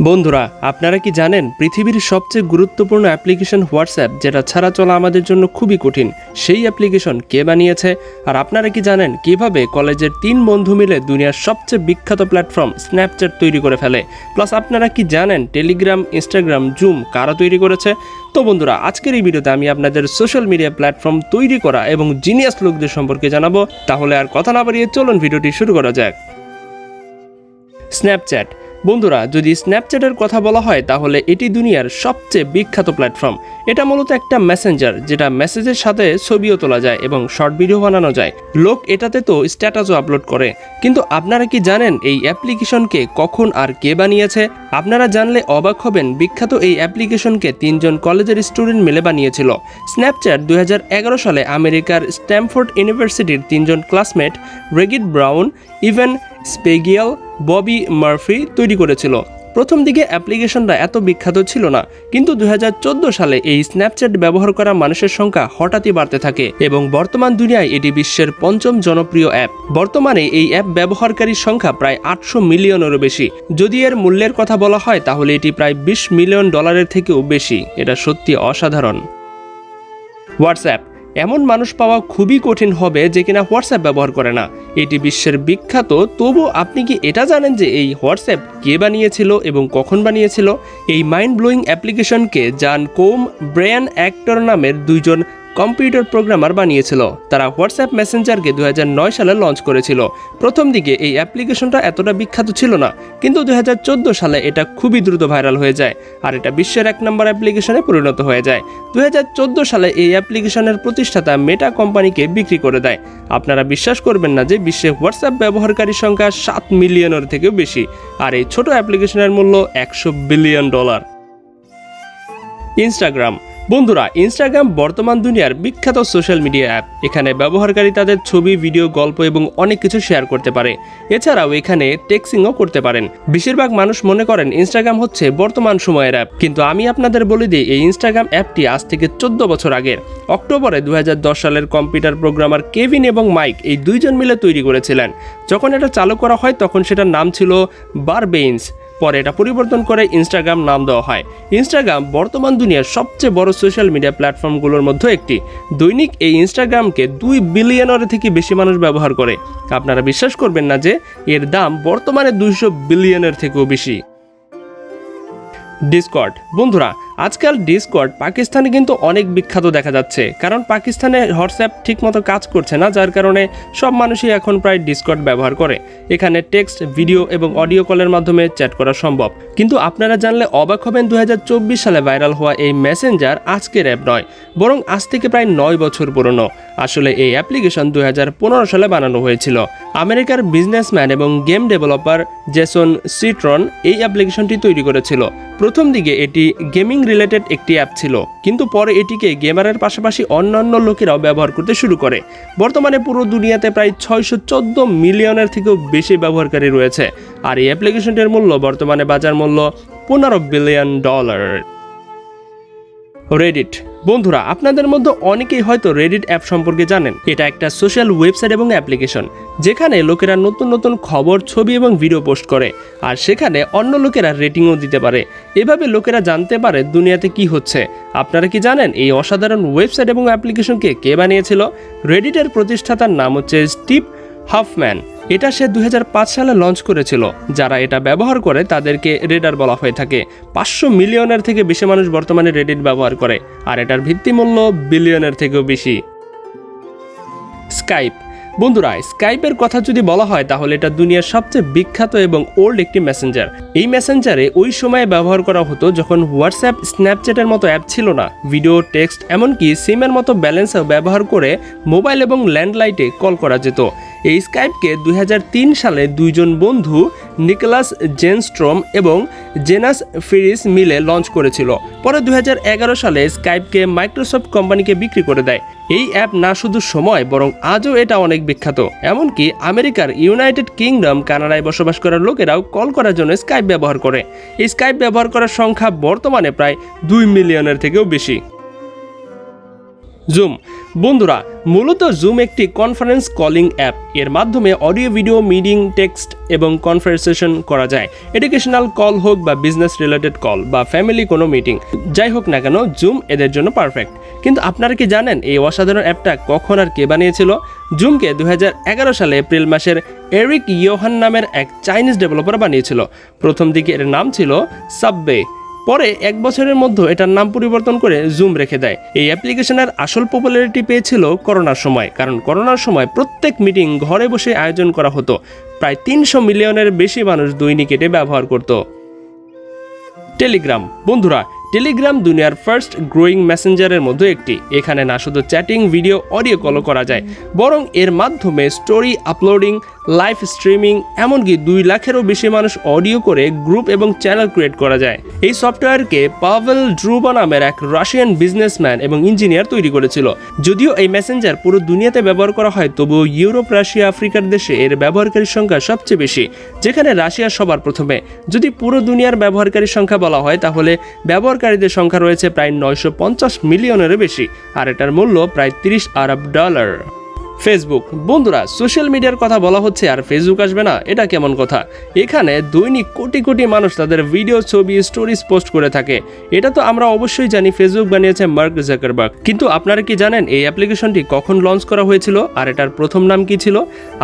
বন্ধুরা, আপনারা কি জানেন পৃথিবীর সবচেয়ে গুরুত্বপূর্ণ অ্যাপ্লিকেশন হোয়াটসঅ্যাপ, যেটা ছাড়া চলা আমাদের জন্য খুবই কঠিন? সেই অ্যাপ্লিকেশন কে বানিয়েছে? আর আপনারা কি জানেন কীভাবে কলেজের তিন বন্ধু মিলে দুনিয়ার সবচেয়ে বিখ্যাত প্ল্যাটফর্ম স্ন্যাপচ্যাট তৈরি করে ফেলে? প্লাস আপনারা কি জানেন টেলিগ্রাম ইনস্টাগ্রাম জুম কারা তৈরি করেছে? তো বন্ধুরা, আজকের এই ভিডিওতে আমি আপনাদের সোশ্যাল মিডিয়া প্ল্যাটফর্ম তৈরি করা এবং জিনিয়াস লোকদের সম্পর্কে জানাব। তাহলে আর কথা না বাড়িয়ে চলুন ভিডিওটি শুরু করা যাক। স্ন্যাপচ্যাট বন্ধুরা, যদি স্ন্যাপচ্যাটের কথা বলা হয়, তাহলে এটি দুনিয়ার সবচেয়ে বিখ্যাত প্ল্যাটফর্ম এটা মূলত একটা মেসেঞ্জার যেটা মেসেজের সাথে ছবিও তোলা যায় এবং শর্ট ভিডিও বানানো যায়। লোক এটাতে তো স্ট্যাটাসও আপলোড করে। কিন্তু আপনারা কি জানেন এই অ্যাপ্লিকেশনকে কখন আর কে বানিয়েছে? আপনারা জানলে অবাক হবেন, বিখ্যাত এই অ্যাপ্লিকেশনকে তিনজন কলেজের স্টুডেন্ট মিলে বানিয়েছিল। স্ন্যাপচ্যাট দুই হাজার এগারো সালে আমেরিকার স্ট্যামফোর্ড ইউনিভার্সিটির তিনজন classmate Reggie Brown Evan Spiegel Bobby Murphy তৈরি করেছিল। প্রথম দিকে অ্যাপ্লিকেশনটা এত বিখ্যাত ছিল না, কিন্তু দু হাজার চোদ্দ সালে এই স্ন্যাপচ্যাট ব্যবহার করা মানুষের সংখ্যা হঠাৎই বাড়তে থাকে এবং বর্তমান দুনিয়ায় এটি বিশ্বের পঞ্চম জনপ্রিয় অ্যাপ। বর্তমানে এই অ্যাপ ব্যবহারকারীর সংখ্যা প্রায় আটশো মিলিয়নেরও বেশি। যদি এর মূল্যের কথা বলা হয়, তাহলে এটি প্রায় বিশ মিলিয়ন ডলারের থেকেও বেশি। এটা সত্যি অসাধারণ। হোয়াটসঅ্যাপ এমন মানুষ পাওয়া খুবই কঠিন হবে যে কিনা হোয়াটসঅ্যাপ ব্যবহার করে না। এটি বিশ্বের বিখ্যাত, তবু আপনি কি এটা জানেন যে এই হোয়াটসঅ্যাপ কে বানিয়েছিল এবং কখন বানিয়েছিল? এই মাইন্ড ব্লোয়িং অ্যাপ্লিকেশনকে জান কোম ব্রেয়ান অ্যাক্টর নামের দুইজন কম্পিউটার প্রোগ্রামার বানিয়েছিল। তারা হোয়াটসঅ্যাপ মেসেঞ্জারকে দুহাজার নয় সালে লঞ্চ করেছিল। প্রথম দিকে এই অ্যাপ্লিকেশনটা এতটা বিখ্যাত ছিল না, কিন্তু দুহাজার চোদ্দ সালে এটা খুবই দ্রুত ভাইরাল হয়ে যায় আর এটা বিশ্বের এক নম্বর অ্যাপ্লিকেশনে পরিণত হয়ে যায়। দুহাজার চোদ্দ সালে এই অ্যাপ্লিকেশনের প্রতিষ্ঠাতা মেটা কোম্পানিকে বিক্রি করে দেয়। আপনারা বিশ্বাস করবেন না যে বিশ্বে হোয়াটসঅ্যাপ ব্যবহারকারীর সংখ্যা সাত মিলিয়নের থেকেও বেশি আর এই ছোট অ্যাপ্লিকেশনের মূল্য একশো বিলিয়ন ডলার। ইনস্টাগ্রাম বন্ধুরা ইনস্টাগ্রাম বর্তমান দুনিয়ার বিখ্যাত সোশ্যাল মিডিয়া অ্যাপ এখানে ব্যবহারকারী তাদের ছবি ভিডিও গল্প এবং অনেক কিছু শেয়ার করতে পারে। এছাড়াও এখানে টেক্সিংও করতে পারেন। বেশিরভাগ মানুষ মনে করেন ইনস্টাগ্রাম হচ্ছে বর্তমান সময়ের অ্যাপ কিন্তু আমি আপনাদের বলে দিই, এই ইনস্টাগ্রাম অ্যাপটি আজ থেকে চোদ্দ বছর আগের। অক্টোবরে দুই হাজার দশ সালের কম্পিউটার প্রোগ্রামার কেভিন এবং মাইক এই দুইজন মিলে তৈরি করেছিলেন। যখন এটা চালু করা হয়, তখন সেটার নাম ছিল বারবেইনস পরে এটা পরিবর্তন করে ইনস্টাগ্রাম নাম দেওয়া হয়। ইনস্টাগ্রাম বর্তমান দুনিয়ার সবচেয়ে বড় সোশ্যাল মিডিয়া প্ল্যাটফর্মগুলোর মধ্যে একটি। দৈনিক এই ইনস্টাগ্রামকে দুই বিলিয়নের থেকে বেশি মানুষ ব্যবহার করে। আপনারা বিশ্বাস করবেন না যে এর দাম বর্তমানে দুইশো বিলিয়নের থেকেও বেশি। ডিসকর্ড বন্ধুরা আজকাল ডিসকর্ড পাকিস্তানে কিন্তু অনেক বিখ্যাত দেখা যাচ্ছে। কারণ পাকিস্তানে হোয়াটসঅ্যাপ ঠিকমতো কাজ করছে না, যার কারণে সব মানুষই এখন প্রায় ডিসকর্ড ব্যবহার করে। এখানে টেক্সট ভিডিও এবং অডিও কলের মাধ্যমে চ্যাট করা সম্ভব। কিন্তু আপনারা জানলে অবাক হবেন দু হাজার চব্বিশ সালে ভাইরাল হওয়া এই মেসেঞ্জার আজকের অ্যাপ নয়, বরং আজ থেকে প্রায় নয় বছর পুরনো। আসলে এই অ্যাপ্লিকেশন দু হাজার পনেরো সালে বানানো হয়েছিল। আমেরিকার বিজনেসম্যান এবং গেম ডেভেলপার জেসন সিট্রন এই অ্যাপ্লিকেশনটি তৈরি করেছিল। প্রথম দিকে এটি গেমিং রিলেটেড একটি অ্যাপ ছিল, কিন্তু পরে এটিকে গেমারের পাশাপাশি অন্যান্য লোকেরাও ব্যবহার করতে শুরু করে। বর্তমানে পুরো দুনিয়াতে প্রায় ছয়শো চোদ্দ মিলিয়নের থেকেও বেশি ব্যবহারকারী রয়েছে, আর এই অ্যাপ্লিকেশনটির মূল্য বর্তমানে বাজার মূল্য পনেরো বিলিয়ন ডলার। রেডিট বন্ধুরা, আপনাদের মধ্যে অনেকেই হয়তো রেডিট অ্যাপ সম্পর্কে জানেন। এটা একটা সোশ্যাল ওয়েবসাইট এবং অ্যাপ্লিকেশন যেখানে লোকেরা নতুন নতুন খবর, ছবি এবং ভিডিও পোস্ট করে। আর সেখানে অন্য লোকেরা রেটিংও দিতে পারে। এভাবে লোকেরা জানতে পারে দুনিয়াতে কি হচ্ছে। আপনারা কি জানেন এই অসাধারণ ওয়েবসাইট এবং অ্যাপ্লিকেশনকে কে বানিয়েছিল? রেডিটের প্রতিষ্ঠাতার নাম হচ্ছে স্টিভ হাফম্যান এটা সে দুই হাজার পাঁচ সালে লঞ্চ করেছিল, যারা এটা ব্যবহার করে তাদেরকে রেডার বলা হয়ে থাকে। পাঁচশো মিলিয়নের থেকে বেশি মানুষ বর্তমানে রেডিট ব্যবহার করে, আর এটার ভিত্তিমূল্য বিলিয়নের থেকেও বেশি। স্কাইপ বন্ধুরা স্কাইপের কথা যদি বলা হয়, তাহলে এটা দুনিয়ার সবচেয়ে বিখ্যাত এবং ওল্ড একটি মেসেঞ্জার এই মেসেঞ্জারে ওই সময়ে ব্যবহার করা হতো যখন হোয়াটসঅ্যাপ স্ন্যাপচ্যাটের মতো অ্যাপ ছিল না। ভিডিও টেক্সট এমনকি সিমের মতো ব্যালেন্সও ব্যবহার করে মোবাইল এবং ল্যান্ডলাইটে কল করা যেত। এই স্কাইপকে দুই হাজার তিন সালে দুইজন বন্ধু নিকলাস জেনস্ট্রম এবং জেনাস ফিরিস মিলে লঞ্চ করেছিল। পরে দুই হাজার এগারো সালে স্কাইপকে মাইক্রোসফট কোম্পানিকে বিক্রি করে দেয়। এই অ্যাপ না শুধু সময়, বরং আজও এটা অনেক বিখ্যাত। এমনকি আমেরিকার ইউনাইটেড কিংডম কানাডায় বসবাস করার লোকেরাও কল করার জন্য স্কাইপ ব্যবহার করে। এই স্কাইপ ব্যবহার করার সংখ্যা বর্তমানে প্রায় দুই মিলিয়নের থেকেও বেশি। জুম। বন্ধুরা, মূলত জুম একটি কনফারেন্স কলিং অ্যাপ এর মাধ্যমে অডিও ভিডিও মিটিং টেক্সট এবং কনভারসেশন করা যায়। এডুকেশনাল কল হোক বা বিজনেস রিলেটেড কল বা ফ্যামিলি কোনো মিটিং যাই হোক না কেন, জুম এদের জন্য পারফেক্ট কিন্তু আপনারা কি জানেন, এই অসাধারণ অ্যাপটা কখন আর কে বানিয়েছিল? জুমকে দু হাজার এগারো সালে এপ্রিল মাসের এরিক ইয়োহান নামের এক চাইনিজ ডেভেলপার বানিয়েছিল। প্রথম দিকে এর নাম ছিল সাববে পরে এক বছরের মধ্যে এটার নাম পরিবর্তন করে জুম রেখে দেয়। এই অ্যাপ্লিকেশনের আসল পপুলারিটি পেয়েছিল করোনার সময়, কারণ করোনার সময় প্রত্যেক মিটিং ঘরে বসে আয়োজন করা হতো। প্রায় তিনশো মিলিয়নের বেশি মানুষ দৈনিক এটি ব্যবহার করত। টেলিগ্রাম বন্ধুরা টেলিগ্রাম দুনিয়ার ফার্স্ট গ্রোয়িং মেসেঞ্জারের মধ্যে একটি। এখানে না শুধু চ্যাটিং ভিডিও অডিও কলও করা যায়, বরং এর মাধ্যমে স্টোরি আপলোডিং লাইভ স্ট্রিমিং এমনকি দুই লাখেরও বেশি মানুষ অডিও করে গ্রুপ এবং চ্যানেল ক্রিয়েট করা যায়। এই সফটওয়্যারকে পাভেল ড্রুবা নামের এক রাশিয়ান বিজনেসম্যান এবং ইঞ্জিনিয়ার তৈরি করেছিল। যদিও এই মেসেঞ্জার পুরো দুনিয়াতে ব্যবহার করা হয়, তবুও ইউরোপ, রাশিয়া, আফ্রিকার দেশে এর ব্যবহারকারীর সংখ্যা সবচেয়ে বেশি। যেখানে রাশিয়া সবার প্রথমে। যদি পুরো দুনিয়ার ব্যবহারকারীর সংখ্যা বলা হয়, তাহলে ব্যবহারকারীদের সংখ্যা রয়েছে প্রায় নয়শো পঞ্চাশ মিলিয়নেরও বেশি, আর এটার মূল্য প্রায় তিরিশ আরব ডলার। ফেসবুক, বন্ধুরা, সোশ্যাল মিডিয়ার কথা বলা হচ্ছে আর ফেসবুক আসবে না, এটা কেমন কথা? এখানে দৈনিক কোটি কোটি মানুষ তাদের ভিডিও, ছবি, স্টোরিজ পোস্ট করে থাকে। এটা তো আমরা অবশ্যই জানি, ফেসবুক বানিয়েছে মার্ক জাকারবার্গ। কিন্তু আপনারা কি জানেন, এই অ্যাপ্লিকেশনটি কখন লঞ্চ করা হয়েছিল আর এটার প্রথম নাম কি ছিল?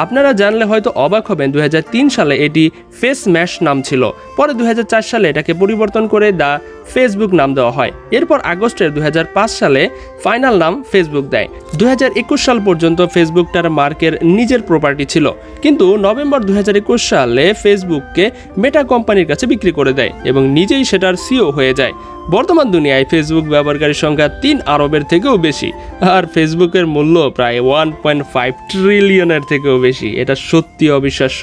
আপনারা জানলে হয়তো অবাক হবেন, দুই হাজার তিন সালে এটি ফেস ম্যাশ নাম ছিল। পরে দুই হাজার চার সালে এটাকে পরিবর্তন করে দ্য ফেসবুক নাম দেওয়া হয়। এরপর আগস্টের দুই হাজার পাঁচ সালে ফাইনাল নাম ফেসবুক দেয়। দুই হাজার একুশ সাল পর্যন্ত ফেসবুকটার মার্কের নিজের প্রপার্টি ছিল। কিন্তু নভেম্বর দু হাজার একুশ সালে ফেসবুককে মেটা কোম্পানির কাছে বিক্রি করে দেয় এবং নিজেই সেটার সিও হয়ে যায়। বর্তমান দুনিয়ায় ফেসবুক ব্যবহারকারীর সংখ্যা তিন আরবের থেকেও বেশি। আর ফেসবুকের মূল্য প্রায় ওয়ান পয়েন্ট ফাইভ ট্রিলিয়নের থেকেও বেশি। এটা সত্যি অবিশ্বাস্য।